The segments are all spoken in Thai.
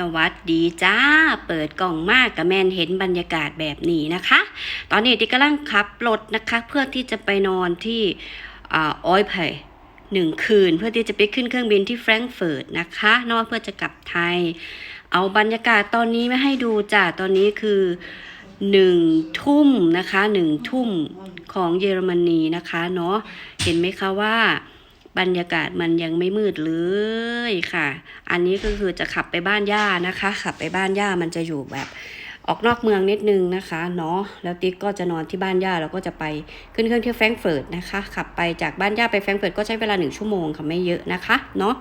สวัสดีจ้า เปิดกล่องมากกับแมนเห็นบรรยากาศแบบนี้นะคะ ตอนนี้ติกกำลังขับรถนะคะ เพื่อที่จะไปนอนที่ออยเพยหนึ่งคืน เพื่อที่จะไปขึ้นเครื่องบินที่แฟรงก์เฟิร์ตนะคะนอกเพื่อจะกลับไทย เอาบรรยากาศตอนนี้ไมาให้ดูจ้าตอนนี้คือหนึ่งทุ่มนะคะหนึ่งทุ่มของเยอรมนีนะคะเนาะเห็นไหมคะว่า บรรยากาศมันยังไม่มืดเลยค่ะ อันนี้ก็คือจะขับไปบ้านย่านะคะ ขับไปบ้านย่ามันจะอยู่แบบออกนอกเมืองนิดนึงนะคะเนาะแล้วติ๊กก็จะนอนที่บ้านย่าแล้วก็จะไปขึ้นเครื่องที่แฟรงก์เฟิร์ตนะคะ ขับไปจากบ้านย่าไปแฟรงก์เฟิร์ตก็ใช้เวลาหนึ่งชั่วโมงค่ะไม่เยอะนะคะเนาะ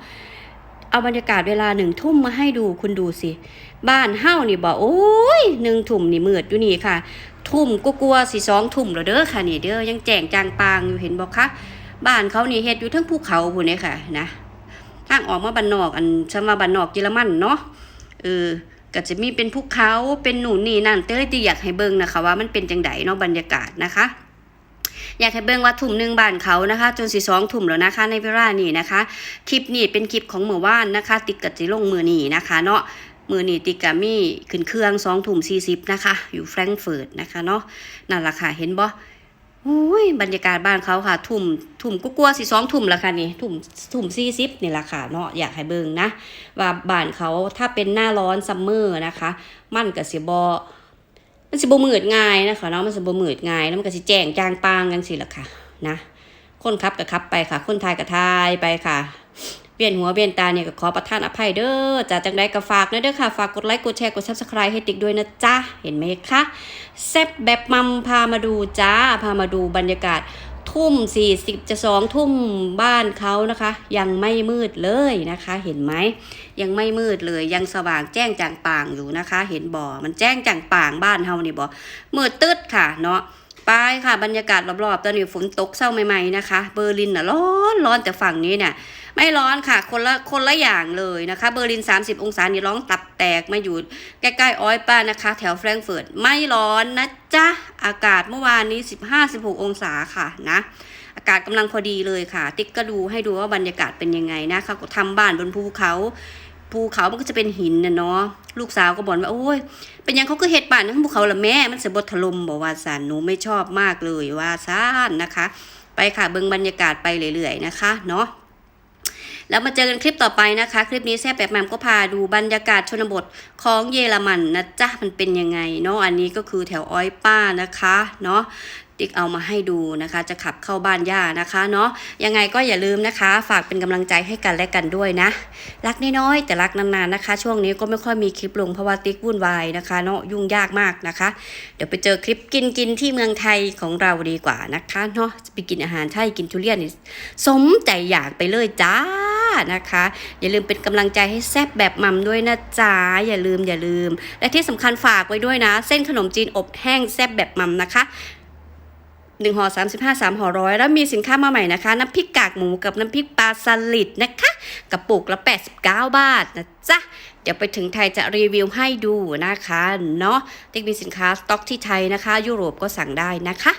เอาบรรยากาศเวลาหนึ่งทุ่มมาให้ดูคุณดูสิ บ้านเฮ้านี่บอกโอ้ยหนึ่งทุ่มนี่มืดอยู่นี่ค่ะ ทุ่มกลัวสิสองทุ่มแล้วเด้อค่ะนี่เด้อยังแจงจางปางอยู่เห็นบอกคะ บ้านเขานี่เฮ็ดอยู่ทั้งภูเขาพูนเลยค่ะนะทางออกมาบ้านนอกอันชมาบ้านนอกเยอรมันเนาะเออก็จะมีเป็นภูเขาเป็นหนูนนี่นั่นเต้ยตีอยากให้เบิ่งนะคะ ว่ามันเป็นจังไดเนาะบรรยากาศนะคะ อยากให้เบิ่งว่าทุ่มหนึ่งบ้านเขานะคะ จนสิสองทุ่มแล้วนะคะ ในเวลานี้นะคะ คลิปนี้เป็นคลิปของเมื่อวานนะคะ ติดกับจิลงมือนีนะคะเนาะมือนีติกับมีขึ้นเครื่องสองทุ่มสี่สิบนะคะ อยู่แฟรงก์เฟิร์ตนะคะเนาะนั่นแหละค่ะเห็นบ่ อุ้ยบรรยากาศบ้านเขาค่ะ ทุ่มทุ่มก็กลัวสิสองทุ่มละค่ะนี่ทุ่มทุ่มสี่สิบนี่ละค่ะเนาะอยากให้เบิ่งนะ ว่าบ้านเขาถ้าเป็นหน้าร้อนซัมเมอร์นะคะ มันก็สิบอมันสิบ่มืดง่ายนะคะเนาะมันสิบ่มืดง่ายแล้วมันก็สิแจ้งจางปางกันสิละค่ะ นะ คนขับก็ขับไปค่ะ คนทายก็ทายไปค่ะ เวียนหัวเวียนตาเนี่ยก็ขอประทานอภัยเด้อจ้าจังใดก็ฝากนะเด้อค่ะ ฝากกดไลค์กดแชร์กด subscribe ให้ติ๊กด้วยนะจ๊ะเห็นไหมคะแซบแบบมัมพามาดูจ้าพามาดูบรรยากาศทุ่ม40จะสองทุ่มบ้านเขานะคะ ยังไม่มืดเลยนะคะ เห็นไหมยังไม่มืดเลยยังสว่างแจ้งจางป่างอยู่นะคะ เห็นบ่อมันแจ้งจางป่างบ้านเฮานี่บ่มืดตึ๊ดค่ะเนาะไปค่ะบรรยากาศรอบๆตอนนี้ฝนตกเศร้าใหม่ๆนะคะ เบอร์ลินน่ะร้อนร้อนแต่ฝั่งนี้เนี่ย ไม่ร้อนค่ะ คนละคนละอย่างเลยนะคะ เบอร์ลิน 30 องศานี่ร้องตับแตกมาอยู่ใกล้ๆอ้อยป้านะคะ แถวแฟรงก์เฟิร์ตไม่ร้อนนะจ๊ะ อากาศเมื่อวานนี้ 15-16 องศาค่ะนะอากาศกำลังพอดีเลยค่ะ ติ๊กก็ดูให้ดูว่าบรรยากาศเป็นยังไงนะคะก็ทำบ้านบนภูเขาภูเขามันก็จะเป็นหินนะเนาะลูกสาวก็บอกว่าโอ้ยเป็นยังเขาก็เฮ็ดบ้านทั้งภูเขาละแม่มันเสียบทถล่มบอกว่าสารหนูไม่ชอบมากเลยว่าซ่านนะคะ ไปค่ะเบิ่งบรรยากาศไปเรื่อยๆนะคะเนาะ แล้วมาเจอกันคลิปต่อไปนะคะ คลิปนี้แซ่บแบบแหมมก็พาดูบรรยากาศชนบทของเยอรมันนะจ๊ะมันเป็นยังไงเนาะอันนี้ก็คือแถวอ้อยป้านะคะเนาะติ๊กเอามาให้ดูนะคะ จะขับเข้าบ้านย่านะคะเนาะยังไงก็อย่าลืมนะคะ ฝากเป็นกำลังใจให้กันและกันด้วยนะ รักน้อยๆแต่รักนานๆนะคะ ช่วงนี้ก็ไม่ค่อยมีคลิปลงเพราะว่าติ๊กวุ่นวายนะคะเนาะยุ่งยากมากนะคะ เดี๋ยวไปเจอคลิปกินกินที่เมืองไทยของเราดีกว่านะคะเนาะไปกินอาหารไทยกินทุเรียนสมใจอยากไปเลยจ้า นะคะ อย่าลืมเป็นกำลังใจให้แซ่บแบบมัมด้วยนะจ๊ะอย่าลืมอย่าลืม และที่สำคัญฝากไว้ด้วยนะ เส้นขนมจีนอบแห้งแซ่บแบบมัมนะคะ หนึ่งห่อสามสิบห้าสามห่อร้อยแล้วมีสินค้ามาใหม่นะคะ น้ำพริกกากหมูกับน้ำพริกปลาสลิดนะคะกระปุกละ 89 บาทนะจ๊ะเดี๋ยวไปถึงไทยจะรีวิวให้ดูนะคะเนาะติ๊กมีสินค้าสต็อกที่ไทยนะคะ ยุโรปก็สั่งได้นะคะ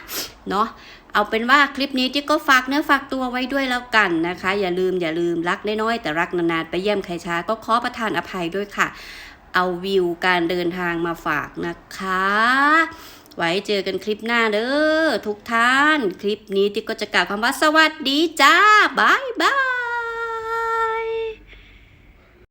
เนาะเอาเป็นว่าคลิปนี้ติ๊กก็ฝากเนื้อฝากตัวไว้ด้วยแล้วกันนะคะ อย่าลืมอย่าลืมรักน้อยๆแต่รักนานๆไปเยี่ยมใครช้าก็ขอประทานอภัยด้วยค่ะ เอาวิวการเดินทางมาฝากนะคะ ไว้เจอกันคลิปหน้าเด้อทุกท่าน คลิปนี้ติ๊กก็จะกล่าวคำว่าสวัสดีจ้าบายบาย